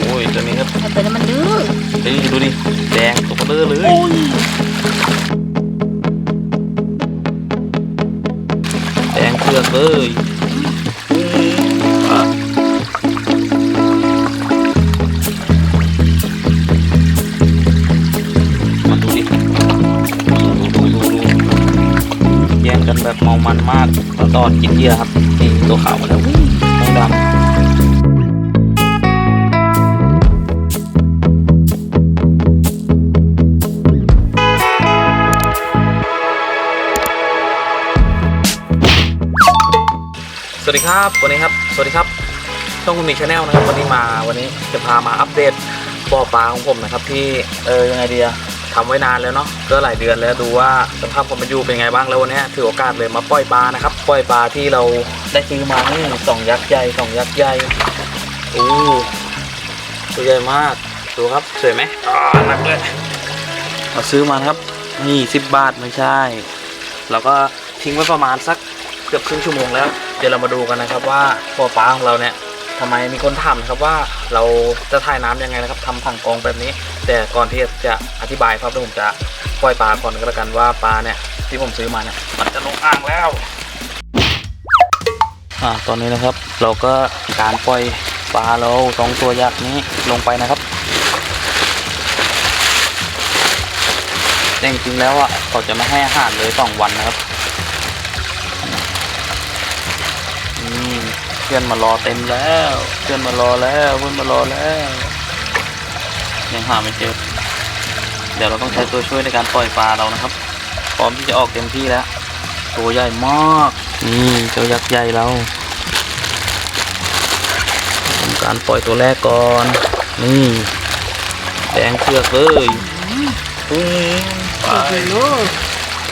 โอ้ยตัวนี้ครับตัวนี้มันดื้อเฮ้ยดูดิแดงตัวเบลอเลยแดงเผือกเลยดูดิย่งกันแบบเมามันมากตอนกินเยื่อครับนี่ตัวขาวมาแล้ววิ่งตัวดำ วัสดีครับวันนี้ครับสวัสดีครับช่องคุณมีชาแนลนะครับวันนี้มาวันนี้จะพามาอัปเดตบ่อปลาของผมนะครับที่เออยังไงดีอะทำไว้นานแล้วเนาะก็หลายเดือนแล้วดูว่าสภาพความเป็นอยู่เป็นไงบ้างแล้ววันนี้ถือโอกาสเลยมาปล่อยปลานะครับปล่อยปลาที่เราได้ซื้อมานี่สองยักษ์ใหญ่สองยักษ์ใหญ่โอ้ตัวใหญ่มากดูครับสวยไหมอ่าหนักเลยเราซื้อมาครับนี่สิบบาทไม่ใช่เราก็ทิ้งไว้ประมาณสักเกือบครึ่งชั่วโมงแล้ว เดี๋ยวเรามาดูกันนะครับว่าบ่อปลาของเราเนี่ยทำไมมีคนถามนะครับว่าเราจะถ่ายน้ำยังไงนะครับทำถังกองแบบนี้ แต่ก่อนที่จะอธิบายครับเดี๋ยวผมจะปล่อยปลาก่อนก็แล้วกันว่าปลาเนี่ยที่ผมซื้อมาเนี่ยมันจะลงอ่างแล้วอ่าตอนนี้นะครับ เราก็การปล่อยปลาเราสองตัวยักษ์นี้ลงไปนะครับแต่จริงๆแล้วอะเขาจะไม่ให้อาหารเลยสองวันนะครับ นี่เพื่อนมารอเต็มแล้ว เพื่อนมารอแล้วเพื่อนมารอแล้วยังหาไม่เจอ เดี๋ยวเราต้องใช้ตัวช่วยในการปล่อยปลาเรานะครับ พร้อมที่จะออกเต็มที่แล้ว ตัวใหญ่มากนี่เจ้ายักษ์ใหญ่เราทำการปล่อยตัวแรกก่อน นี่แดงเผือกเลยปุ้งไปโอ้โหลูก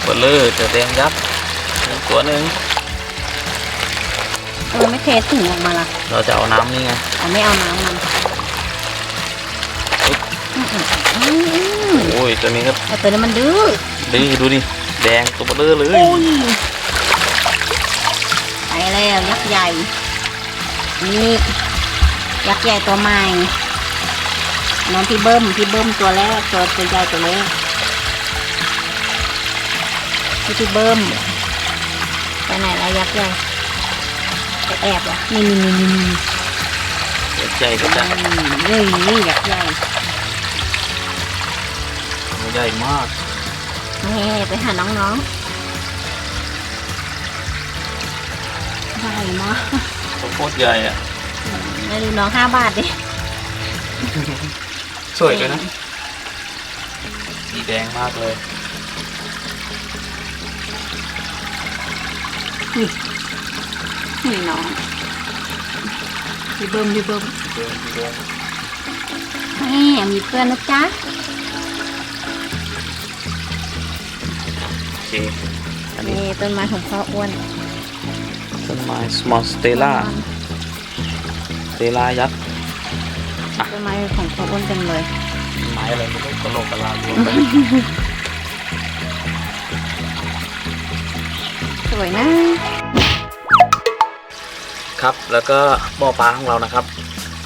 เบลเลอร์เจอแดงยักษ์อีกตัวหนึ่ง ทำไมไม่เทถุงออกมาล่ะ เราจะเอาน้ำนี่ไงเอาไม่เอาน้ำมันอืมอืมอืมโอ้ยตัวนี้ครับไอ้ตัวนี้มันดื้อดื้อดูดิแดงตัวเบลเลอร์เลยโอ้ยไปแล้วยักษ์ใหญ่นี่ยักษ์ใหญ่ตัวใหม่น้องพี่เบิ้มพี่เบิ้มตัวแรกตัวตัวใหญ่ตัวเล็กพี่พี่เบิ้มไปไหนแล้วยักษ์ใหญ่ไป แอบเหรอนี่นี่นี่นี่นี่ยักษ์ใหญ่ก็จะนี่นี่ยักษ์ใหญ่ตัวใหญ่มากนี่ไปหาน้องๆใหญ่มากตัวโคตรใหญ่อะมาดูน้องห้าบาทดิสวยด้วยนะสีแดงมากเลย นี่น้องพี่เบิ้มพี่เบิ้มเดินเดินนี่มีเพื่อนนะจ๊ะโอเคอันนี้นี่ต้นไม้ของพ่ออ้วนต้นไม้ small stella stella ยักษ์ต้นไม้ของพ่ออ้วนเต็มเลย ไม้อะไรไม่รู้กระโหลกกระลารวมกันสวยนะ ครับ แล้วก็บ่อปลาของเรานะครับ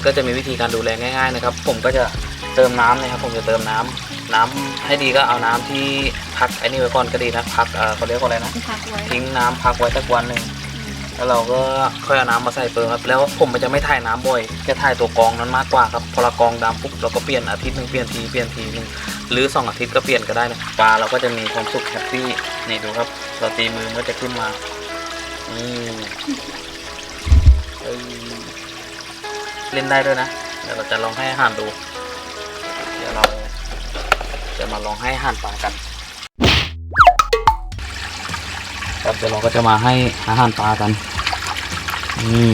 ก็จะมีวิธีการดูแลง่าย ๆนะครับ ผมก็จะเติมน้ำนะครับ ผมจะเติมน้ำน้ำให้ดีก็เอาน้ำที่พักไอ้นี่ไว้ก่อนก็ดีนะพักเอ่อเขาเรียกว่าอะไรนะที่พักไว้ทิ้งน้ำพักไว้สักวันหนึ่งแล้วเราก็ค่อยเอาน้ำมาใส่เปิงครับแล้วผมมันจะไม่ถ่ายน้ำบ่อยจะถ่ายตัวกรองนั้นมากกว่าครับพอเรากรองดำปุ๊บเราก็เปลี่ยนอาทิตย์หนึ่งเปลี่ยนทีเปลี่ยนทีหนึงหรือสองอาทิตย์ก็เปลี่ยนก็ได้นะปลาเราก็จะมีความสุขแฮปปี้นี่ดูครับ เราตีมือมันก็จะขึ้นมานี่เอ้ย เล่นได้ด้วยนะ เดี๋ยวเราจะลองให้อาหารดู เดี๋ยวเราจะมาลองให้อาหารปลากันครับเดี๋ยวเราก็จะมาให้อาหารปลากันนี่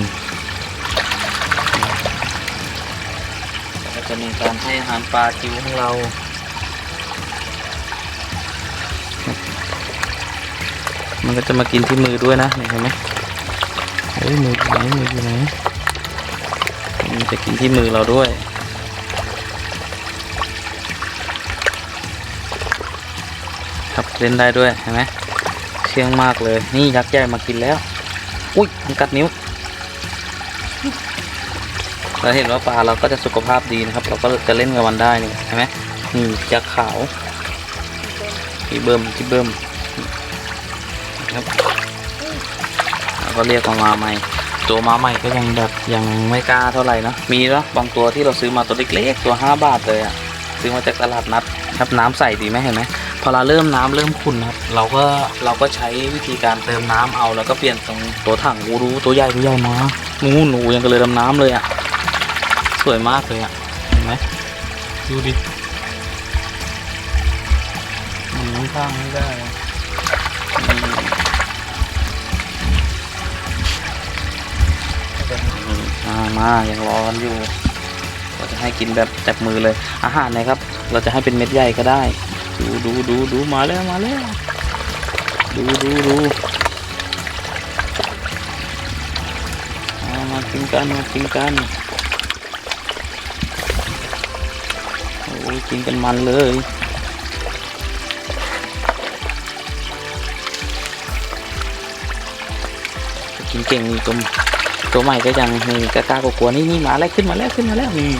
ก็จะมีการให้อาหารปลาจิ๋วของเรามันก็จะมากินที่มือด้วยนะเห็นไหม ฮ้ยมืออยู่ไหนมืออยู่ไหนมันจะกินที่มือเราด้วยครับเล่นได้ด้วยเห็นไหมเชื่องมากเลย นี่ยักษ์ใหญ่มากินแล้ว อุ้ยมันกัดนิ้วเราเห็นว่าปลาเราก็จะสุขภาพดีนะครับ เราก็จะเล่นกับมันได้นี่เห็นไหมนี่ยักษ์ขาวพี่เบิ้มพี่เบิ้มครับ ก็เรียกมามาใหม่ ตัวมาใหม่ก็ยังแบบยังไม่กล้าเท่าไหร่นะมีเนาะบางตัวที่เราซื้อมาตัวเล็กๆตัว 5 บาทเลยอะซื้อมาจากตลาดนัดครับน้ำใสดีไหมเห็นไหมพอเราเริ่มน้ำเริ่มขุ่นครับเราก็เราก็ใช้วิธีการเติมน้ำเอาแล้วก็เปลี่ยนตรงตัวถังกูรู้ตัวใหญ่ตัวใหญ่มาหนูหนูยังกับเลยดำน้ำเลยอะสวยมากเลยอะเห็นไหมดูดิมันข้างไม่ได้ มามายังรอกันอยู่ เราจะให้กินแบบจับมือเลย อาหารนะครับ เราจะให้เป็นเม็ดใหญ่ก็ได้ ดูดูดูดูมาแล้วมาแล้ว ดูดูดูมามากินกันมากินกันโอ้ยกินกันมันเลยกินเก่งนี่ตัว ตัวใหม่ก็ยังมีกล้ากล้ากลัวๆนี่นี่มาแล้วขึ้นมาแล้วขึ้นมาแล้วนี่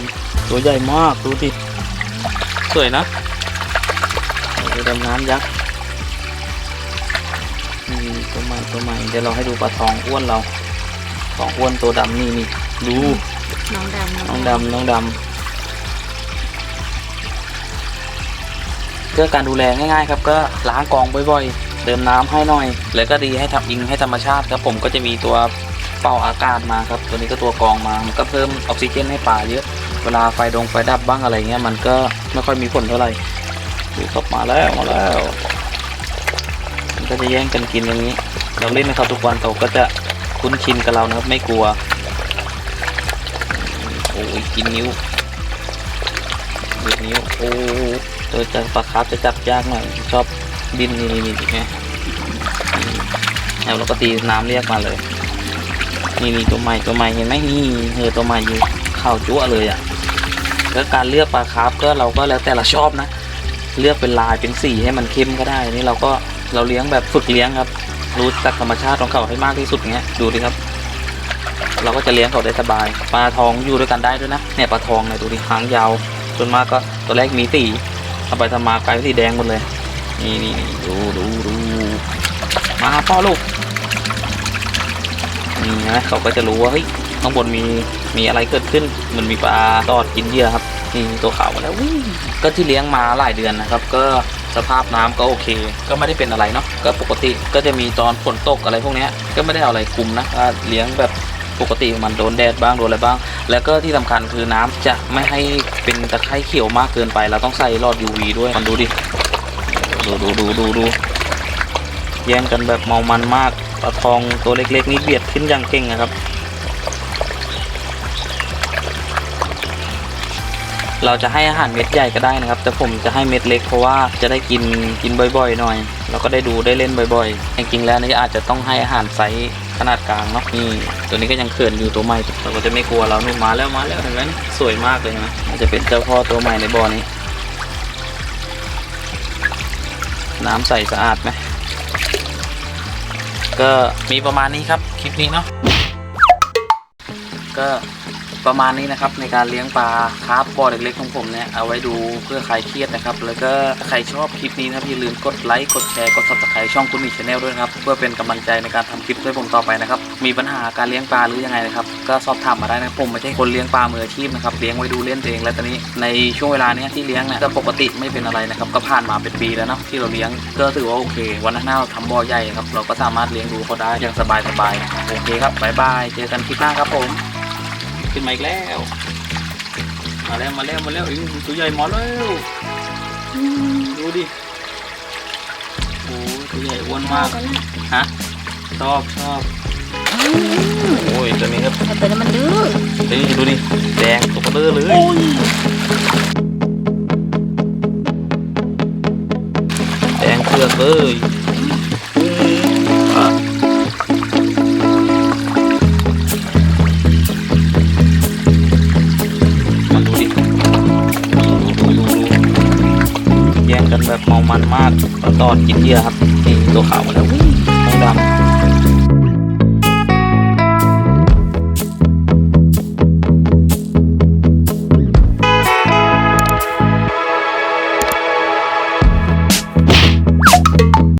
ตัวใหญ่มากดูดิสวยนะเรือดำน้ำยักษ์นี่ตัวใหม่ตัวใหม่เดี๋ยวเราให้ดูปลาทองอ้วนเราทองอ้วนตัวดำนี่นี่ดูน้องดำน้องดำน้องดำเพื่อการดูแลง่ายๆ ครับก็ล้างกองบ่อยๆเติมน้ำให้หน่อย แล้วก็ดีให้ทำอิงให้ธรรมชาติครับผมก็จะมีตัว เป่าอากาศมาครับ ตัวนี้ก็ตัวกองมา มันก็เพิ่มออกซิเจนให้ปลาเยอะ เวลาไฟดงไฟดับบ้างอะไรเงี้ย มันก็ไม่ค่อยมีผลเท่าไหร่ดูครับมาแล้วมาแล้ว มันก็จะแย่งกันกินอย่างนี้ เราเล่นนะครับทุกวันเขาก็จะคุ้นชินกับเรานะครับ ไม่กลัว โอ้ยกินนิ้วเบียดนิ้ว โอ้ตัวจะปลาคาร์ฟจะจับยากหน่อย ชอบบินนี่นี่นี่ไงแล้วเราก็ตีน้ำเรียกมาเลย นี่นี่ตัวใหม่ตัวใหม่เห็นไหมนี่เออตัวใหม่อยู่ข่าวจั่วเลยอะ่ะแล้วการเลือกปลาคาร์ฟก็เราก็แล้วแต่เราชอบนะ เลือกเป็นลายเป็นสีให้มันเข้มก็ได้ นี่เราก็เราเลี้ยงแบบฝึกเลี้ยงครับ รู้จักธรรมชาติของเขาให้มากที่สุดเงี้ยดูดิครับ เราก็จะเลี้ยงเขาได้สบาย ปลาทองอยู่ด้วยกันได้ด้วยนะเนี่ยปลาทองเนี่ยดูดิหางยาวส่วนมากก็ตัวแรกมีสีทำไปทำมากลายเป็นสีแดงหมดเลย นี่นี่นี่ดูดูดูมาพ่อลูก นี่นะเขาก็จะรู้ว่าเฮ้ยข้างบนมีมีอะไรเกิดขึ้นเหมันมีปลาตอดกินเหยื่อครับนี่ตัวขาวมาแล้ววิ่งก็ที่เลี้ยงมาหลายเดือนนะครับ ก็สภาพน้ำก็โอเค ก็ไม่ได้เป็นอะไรเนาะก็ปกติก็จะมีตอนฝนตกอะไรพวกนี้ก็ไม่ได้เอาอะไรคุมนะเลี้ยงแบบปกติมันโดนแดดบ้างโดนอะไรบ้าง แล้วก็ที่สำคัญคือน้ำจะไม่ให้เป็นตะไคร่เขียวมากเกินไป เราต้องใส่หลอด UV ด้วยมันดูดิ ดูดูดูดูดูแย่งกันแบบเมามันมาก ปลาทองตัวเล็กๆนี่เบียดขึ้นอย่างเก่งนะครับ เราจะให้อาหารเม็ดใหญ่ก็ได้นะครับ แต่ผมจะให้เม็ดเล็กเพราะว่าจะได้กินกินบ่อย ๆ หน่อย เราก็ได้ดูได้เล่นบ่อยๆจริงๆแล้วนี่อาจจะต้องให้อาหารไซส์ขนาดกลางเนาะนี่ตัวนี้ก็ยังเขินอยู่ตัวใหม่เราก็จะไม่กลัวเราหนุ่มมาแล้วมาแล้วเห็นไหมสวยมากเลยนะอาจจะเป็นเจ้าพ่อตัวใหม่ในบ่อนี้ น้ำใสสะอาดไหม ก็มีประมาณนี้ครับคลิปนี้เนาะก็ ประมาณนี้นะครับในการเลี้ยงปลาคาร์ฟบ่อเล็กๆของผมเนี่ยเอาไว้ดูเพื่อคลายเครียดนะครับ แล้วก็ใครชอบคลิปนี้นะครับอย่าลืมกดไลค์กดแชร์กด subscribe ช่องคุณมีชาแนลด้วยครับ เพื่อเป็นกำลังใจในการทำคลิปด้วยผมต่อไปนะครับ มีปัญหาการเลี้ยงปลาหรือยังไงนะครับ ก็สอบถามมาได้นะผมไม่ใช่คนเลี้ยงปลามืออาชีพนะครับเลี้ยงไว้ดูเล่นเองและตอนนี้ในช่วงเวลาเนี้ยที่เลี้ยงเนี่ยก็ปกติไม่เป็นอะไรนะครับก็ผ่านมาเป็นปีแล้วเนาะที่เราเลี้ยงก็ถือว่าโอเค วันหน้าเราทำบ่อใหญ่ครับเราก็สามารถเลี้ยงดูเขาได้อย่างสบายๆโอเคครับบายบายเจอกันคลิปหน้าครับผม ขึ้นมาอีกแล้ว มาแล้วมาแล้วมาแล้วอีกตัวใหญ่มาแล้วอืมดูดิโอ้ยตัวใหญ่อ้วนมากฮะชอบชอบโอ้ยตัวนี้ครับแต่ตัวนี้มันดื้อนี่ดูดิแดงตัวเบลอเลยแดงเปลือกเลย แบบมองมันมากแล้วตอนกินเหยื่อครับนี่ตัวขาวมาแล้วทองดำ